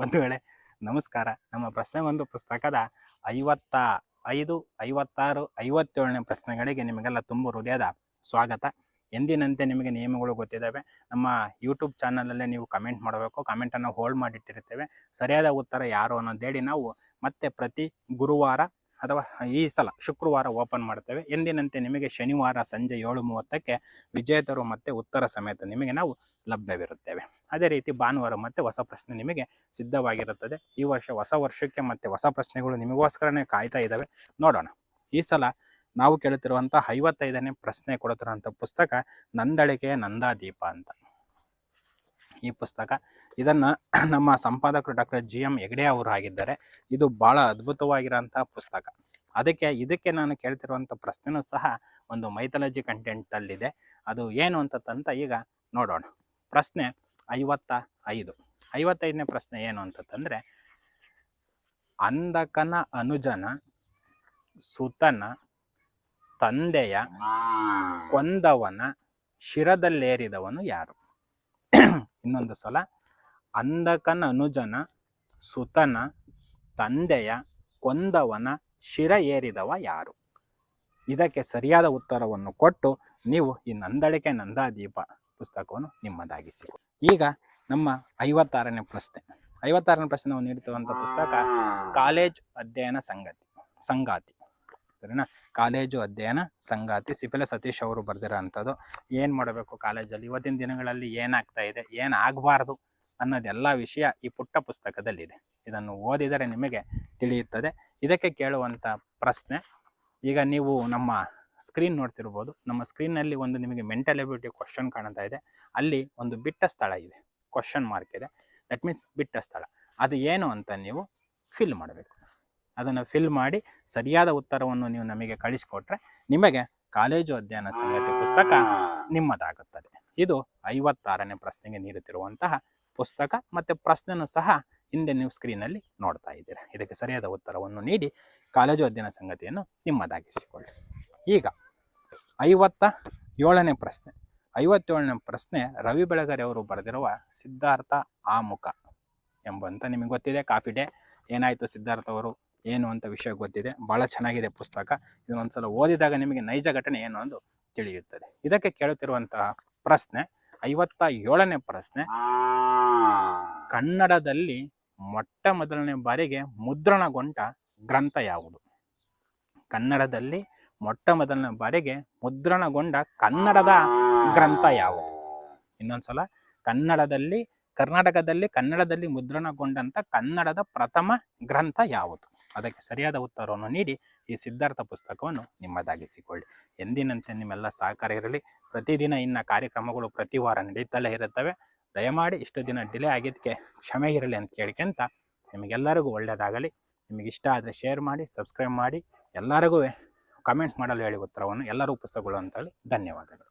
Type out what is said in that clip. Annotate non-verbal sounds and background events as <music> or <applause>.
ಬಂಧುಗಳೇ, ನಮಸ್ಕಾರ. ನಮ್ಮ ಪ್ರಶ್ನೆ ಒಂದು ಪುಸ್ತಕದ ಐವತ್ತ ಐದು, ಐವತ್ತಾರು, ಐವತ್ತೇಳನೇ ಪ್ರಶ್ನೆಗಳಿಗೆ ನಿಮಗೆಲ್ಲ ತುಂಬ ಹೃದಯದ ಸ್ವಾಗತ. ಎಂದಿನಂತೆ ನಿಮಗೆ ನಿಯಮಗಳು ಗೊತ್ತಿದ್ದಾವೆ? ನಮ್ಮ ಯೂಟ್ಯೂಬ್ ಚಾನಲಲ್ಲೇ ನೀವು ಕಮೆಂಟ್ ಮಾಡಬೇಕು. ಕಮೆಂಟನ್ನು ಹೋಲ್ಡ್ ಮಾಡಿಟ್ಟಿರ್ತೇವೆ ಸರಿಯಾದ ಉತ್ತರ ಯಾರು ಅನ್ನೋದೇಳಿ ನಾವು ಮತ್ತೆ ಪ್ರತಿ ಗುರುವಾರ ಅಥವಾ ಈ ಸಲ ಶುಕ್ರವಾರ ಓಪನ್ ಮಾಡ್ತೇವೆ ಎಂದಿನಂತೆ ನಿಮಗೆ ಶನಿವಾರ ಸಂಜೆ ಏಳು ಮೂವತ್ತಕ್ಕೆ ವಿಜೇತರು ಮತ್ತು ಉತ್ತರ ಸಮೇತ ನಿಮಗೆ ನಾವು ಲಭ್ಯವಿರುತ್ತೇವೆ. ಅದೇ ರೀತಿ ಭಾನುವಾರ ಮತ್ತೆ ಹೊಸ ಪ್ರಶ್ನೆ ನಿಮಗೆ ಸಿದ್ಧವಾಗಿರುತ್ತದೆ. ಈ ವರ್ಷ ಹೊಸ ವರ್ಷಕ್ಕೆ ಮತ್ತೆ ಹೊಸ ಪ್ರಶ್ನೆಗಳು ನಿಮಗೋಸ್ಕರನೇ ಕಾಯ್ತಾ ಇದ್ದಾವೆ. ನೋಡೋಣ. ಈ ಸಲ ನಾವು ಕೇಳುತ್ತಿರುವಂಥ ಐವತ್ತೈದನೇ ಪ್ರಶ್ನೆ ಕೊಡುತ್ತಿರುವಂಥ ಪುಸ್ತಕ ನಂದಳಿಕೆಯ ನಂದಾದೀಪ ಅಂತ. ಈ ಪುಸ್ತಕ. ಇದನ್ನು <clears throat> ನಮ್ಮ ಸಂಪಾದಕರು ಡಾಕ್ಟರ್ ಜಿ ಎಂ ಹೆಗ್ಡೆ ಅವರು ಆಗಿದ್ದಾರೆ ಇದು ಭಾಳ ಅದ್ಭುತವಾಗಿರೋಂಥ ಪುಸ್ತಕ. ಅದಕ್ಕೆ, ಇದಕ್ಕೆ ನಾನು ಕೇಳ್ತಿರುವಂಥ ಪ್ರಶ್ನೆನೂ ಸಹ ಒಂದು ಮೈಥಾಲಜಿ ಕಂಟೆಂಟಲ್ಲಿದೆ ಅದು ಏನು ಅಂತಂತ ಈಗ ನೋಡೋಣ. ಪ್ರಶ್ನೆ ಐವತ್ತ ಐದು. ಐವತ್ತೈದನೇ ಪ್ರಶ್ನೆ ಏನು ಅಂತಂದರೆ ಅಂದಕನ ಅನುಜನ, ಸುತನ, ತಂದೆಯ, ಕೊಂದವನ, ಶಿರದಲ್ಲೇರಿದವನು ಯಾರು? ಇನ್ನೊಂದು ಸಲ ಅಂದಕನ ಅನುಜನ, ಸುತನ, ತಂದೆಯ, ಕೊಂದವನ, ಶಿರ ಏರಿದವ ಯಾರು? ಇದಕ್ಕೆ ಸರಿಯಾದ ಉತ್ತರವನ್ನು ಕೊಟ್ಟು ನೀವು ಈ ನಂದಳಿಕೆ ನಂದಾದೀಪ ಪುಸ್ತಕವನ್ನು ನಿಮ್ಮದಾಗಿಸಿ ಈಗ ನಮ್ಮ ಐವತ್ತಾರನೇ ಪ್ರಶ್ನೆ. ಐವತ್ತಾರನೇ ಪ್ರಶ್ನೆ ನಾವು ಪುಸ್ತಕ, ಕಾಲೇಜ್ ಅಧ್ಯಯನ ಸಂಗತಿ, ಸಂಗಾತಿ. ಸರಿನಾ ಕಾಲೇಜು ಅಧ್ಯಯನ ಸಂಗಾತಿ ಸಿಪಿಲ ಸತೀಶ್ ಅವರು ಬರೆದಿರೋ ಅಂಥದ್ದು. ಏನು ಮಾಡಬೇಕು ಕಾಲೇಜಲ್ಲಿ? ಇವತ್ತಿನ ದಿನಗಳಲ್ಲಿ ಏನಾಗ್ತಾ ಇದೆ? ಏನಾಗಬಾರ್ದು ಅನ್ನೋದೆಲ್ಲ ವಿಷಯ ಈ ಪುಟ್ಟ ಪುಸ್ತಕದಲ್ಲಿದೆ. ಇದನ್ನು ಓದಿದರೆ ನಿಮಗೆ ತಿಳಿಯುತ್ತದೆ. ಇದಕ್ಕೆ ಕೇಳುವಂಥ ಪ್ರಶ್ನೆ, ಈಗ ನೀವು ನಮ್ಮ ಸ್ಕ್ರೀನ್ ನೋಡ್ತಿರ್ಬೋದು. ನಮ್ಮ ಸ್ಕ್ರೀನಲ್ಲಿ ಒಂದು ನಿಮಗೆ ಮೆಂಟಲ್ ಎಬಿಲಿಟಿ ಕ್ವಶನ್ ಕಾಣ್ತಾ ಇದೆ. ಅಲ್ಲಿ ಒಂದು ಬಿಟ್ಟ ಸ್ಥಳ ಇದೆ. ಕ್ವಶನ್ ಮಾರ್ಕ್ ಇದೆ. ದಟ್ ಮೀನ್ಸ್ ಬಿಟ್ಟ ಸ್ಥಳ. ಅದು ಏನು ಅಂತ ನೀವು ಫಿಲ್ ಮಾಡಬೇಕು. ಅದನ್ನು ಫಿಲ್ ಮಾಡಿ ಸರಿಯಾದ ಉತ್ತರವನ್ನು ನೀವು ನಮಗೆ ಕಳಿಸಿಕೊಟ್ರೆ ನಿಮಗೆ ಕಾಲೇಜು ಅಧ್ಯಯನ ಸಂಗತಿ ಪುಸ್ತಕ ನಿಮ್ಮದಾಗುತ್ತದೆ. ಇದು ಐವತ್ತಾರನೇ ಪ್ರಶ್ನೆಗೆ ನೀಡುತ್ತಿರುವಂತಹ ಪುಸ್ತಕ ಮತ್ತು ಪ್ರಶ್ನೆನೂ ಸಹ ಹಿಂದೆ ನೀವು ಸ್ಕ್ರೀನಲ್ಲಿ ನೋಡ್ತಾ ಇದ್ದೀರಾ. ಇದಕ್ಕೆ ಸರಿಯಾದ ಉತ್ತರವನ್ನು ನೀಡಿ ಕಾಲೇಜು ಅಧ್ಯಯನ ಸಂಗತಿಯನ್ನು ನಿಮ್ಮದಾಗಿಸಿಕೊಳ್ಳಿ. ಈಗ ಐವತ್ತ ಏಳನೇ ಪ್ರಶ್ನೆ. ಐವತ್ತೇಳನೇ ಪ್ರಶ್ನೆ ರವಿ ಬೆಳಗರೆ ಅವರು ಬರೆದಿರುವ ಸಿದ್ಧಾರ್ಥ ಆಮುಖ ಎಂಬಂತ ನಿಮಗೆ ಗೊತ್ತಿದೆ. Coffee day. ಏನಾಯಿತು ಸಿದ್ಧಾರ್ಥ ಅವರು? ಏನು ಅಂತ ವಿಷಯ ಗೊತ್ತಿದೆ. ಭಾಳ ಚೆನ್ನಾಗಿದೆ ಪುಸ್ತಕ. ಇದನ್ನೊಂದ್ಸಲ ಓದಿದಾಗ ನಿಮಗೆ ನೈಜ ಘಟನೆ ಏನು ಅಂದು ತಿಳಿಯುತ್ತದೆ. ಇದಕ್ಕೆ ಕೇಳುತ್ತಿರುವಂತಹ ಪ್ರಶ್ನೆ ಐವತ್ತ ಏಳನೇ ಪ್ರಶ್ನೆ ಕನ್ನಡದಲ್ಲಿ ಮೊಟ್ಟ ಮೊದಲನೇ ಬಾರಿಗೆ ಮುದ್ರಣಗೊಂಡ ಗ್ರಂಥ ಯಾವುದು? ಕನ್ನಡದಲ್ಲಿ ಮೊಟ್ಟ ಮೊದಲನೇ ಬಾರಿಗೆ ಮುದ್ರಣಗೊಂಡ ಕನ್ನಡದ ಗ್ರಂಥ ಯಾವುದು? ಇನ್ನೊಂದ್ಸಲ ಕನ್ನಡದಲ್ಲಿ ಕರ್ನಾಟಕದಲ್ಲಿ ಕನ್ನಡದಲ್ಲಿ ಮುದ್ರಣಗೊಂಡಂತ ಕನ್ನಡದ ಪ್ರಥಮ ಗ್ರಂಥ ಯಾವುದು? ಅದಕ್ಕೆ ಸರಿಯಾದ ಉತ್ತರವನ್ನು ನೀಡಿ, ಈ ಸಿದ್ಧಾರ್ಥ ಪುಸ್ತಕವನ್ನು ನಿಮ್ಮದಾಗಿಸಿಕೊಳ್ಳಿ. ಎಂದಿನಂತೆ ನಿಮ್ಮೆಲ್ಲ ಸಹಕಾರ ಇರಲಿ. ಪ್ರತಿದಿನ ಇನ್ನ ಕಾರ್ಯಕ್ರಮಗಳು ಪ್ರತಿ ವಾರ ನಡೀತಲೇ ಇರುತ್ತವೆ. ದಯಮಾಡಿ ಇಷ್ಟು ದಿನ ಡಿಲೇ ಆಗಿದ್ದಕ್ಕೆ ಕ್ಷಮೆ ಇರಲಿ ಅಂತ ಕೇಳ್ಕೊಂತ ನಿಮಗೆಲ್ಲರಿಗೂ ಒಳ್ಳೆಯದಾಗಲಿ. ನಿಮಗೆ ಇಷ್ಟ ಆದರೆ ಶೇರ್ ಮಾಡಿ, ಸಬ್ಸ್ಕ್ರೈಬ್ ಮಾಡಿ. ಎಲ್ಲರಿಗೂ ಕಮೆಂಟ್ ಮಾಡಲು ಹೇಳಿ ಉತ್ತರವನ್ನು. ಎಲ್ಲರೂ ಪುಸ್ತಕಗಳು ಅಂತೇಳಿ ಧನ್ಯವಾದಗಳು.